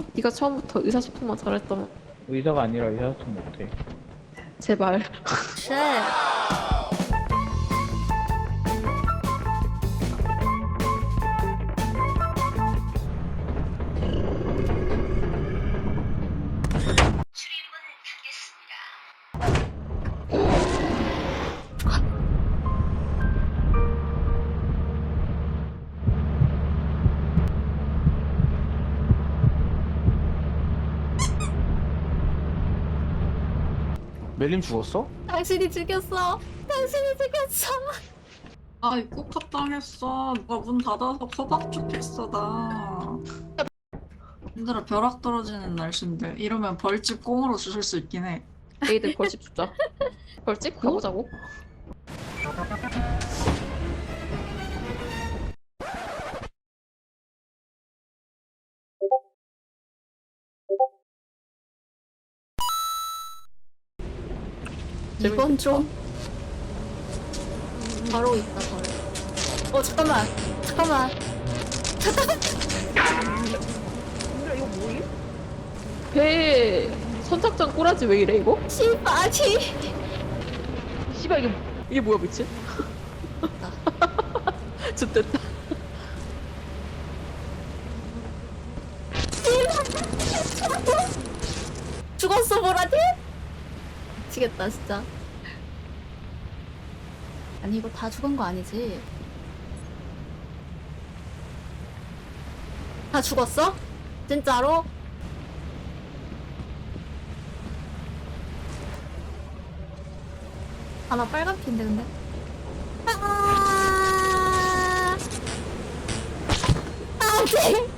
어? 네가 처음부터 의사소통만 잘했다면 의사가 아니라 의사소통 못해. 제발 쉣. 멜림 죽었어? 당신이 죽였어. 당신이 죽였어. 아, 이거 컷당했어. 누가 문 닫아서 죽겠어, 나. 얘들아, 벼락 떨어지는 날씨인데. 이러면 벌집 꽁으로 주실 수 있긴 해. 내일들 벌집 주자 벌집 가보자고 이번 좀 바로 있다 바로. 어 잠깐만 잠깐만 배에 선착장 꼬라지 왜 이래 이거? 씨바지. 씨발 이게 이게 뭐야 미친? 좋됐다 죽었어 보라니? 미치겠다 진짜. 아니 이거 다 죽은 거 아니지? 다 죽었어? 진짜로? 하나 빨간 피인데 근데? 아! 안돼! 아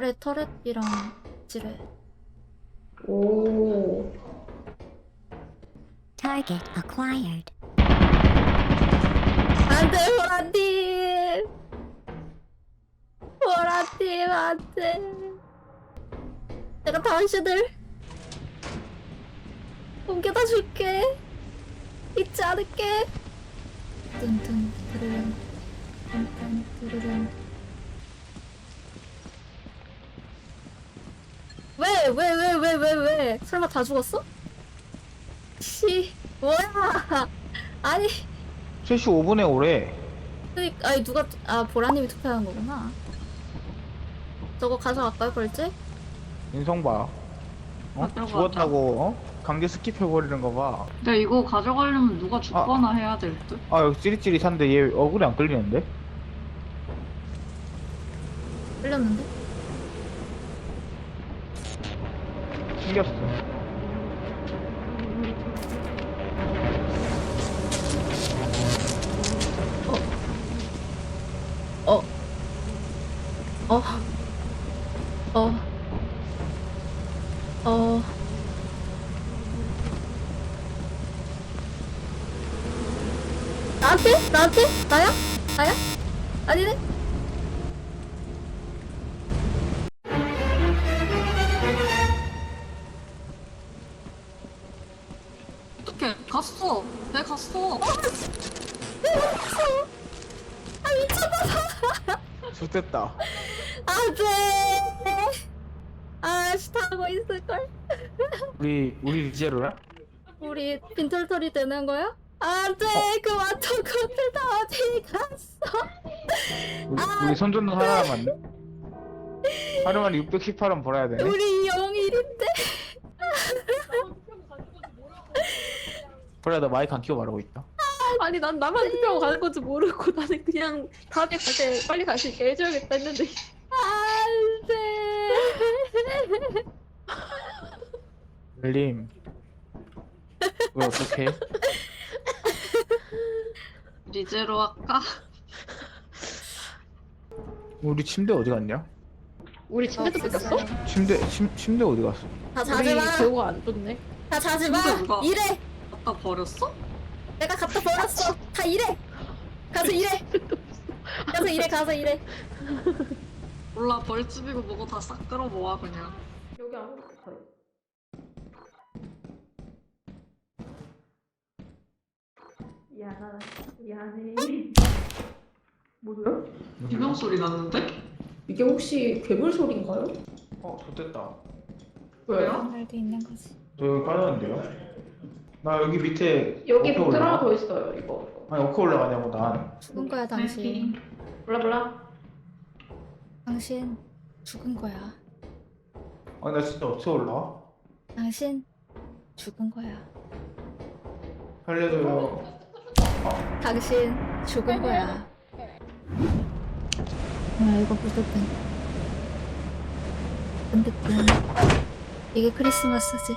래 터렛이랑 지뢰. 오. Target acquired. 안돼 보라팀 보라팀 안돼. 내가 당신을 옮겨다 줄게. 잊지 않을게. 뜬뜬 드르릉 뜬뜬 드르릉 왜 왜 왜 왜 왜 왜 설마 다 죽었어? 씨 뭐야 아니 3시 5분에 오래. 그니까 아니 누가 아 보라님이 투표한 거구나. 저거 가져갈까요 벌집? 인성 봐. 어? 죽었다고 어? 강제 스킵 해버리는 거 봐. 근데 이거 가져가려면 누가 죽거나 해야 될 듯? 아 여기 찌릿찌릿한데 얘 얼굴이 안 끌리는데? 끌렸는데? 튕겼어. 어. 어. 어. 어. 나한테? 나한테? 나야? 나야? 아니네? 갔어. 내 갔어. 아 미쳤나 좋됐다. 안돼 아씨 타고 있을걸 우리 우리 리제로야? 우리 빈털털이 되는 거야? 안돼 그 왔던 것들 다 어디 갔어 우리, 아. 우리 손전등 하나 남았네. 하루만에 618원 벌어야 되네. 우리 영일인데 벌어야 나 마이크 안 켜고 말하고 있다. 아니 난 나만 투표하고 가는 건지 모르고 나는 그냥 다음에 갈 때 빨리 갈 수 있게 해줘야겠다 했는데 안돼 멜림. 왜 어떡해? 리제로 할까? 우리 침대 어디 갔냐? 우리 침대도 뺏겼어? 침대 침, 침대 어디 갔어? 다 우리 자지마 배우가 안 좋네 다 자지마 근데 누가- 이래 갖다 버렸어? 내가 갖다 버렸어 다 이래 가서 일해 가서 일해 가서 일해 몰라, 벌집이고 뭐고 다 싹 끌어 모아, 그냥. 여기 아무것도 없어요. 미안하다. 미안해. 뭐죠? 비명 소리 났는데? 이게 혹시 괴물 소리인가요? 어 좋됐다 왜요? 말도 있는 거지. 저 여기 빠졌는데요? 나 여기 밑에 여기 어떻게 보트 하나 올라가? 더 있어요. 이거. 아니 어떻게 올라가냐고 난 죽은 거야 당신. 몰라 몰라. 당신 죽은 거야. 아니 나 진짜 어떻게 올라가? 당신 죽은 거야. 살려줘요 당신 죽은 거야. 뭐야 이거 무드등. 근데 이게 크리스마스지.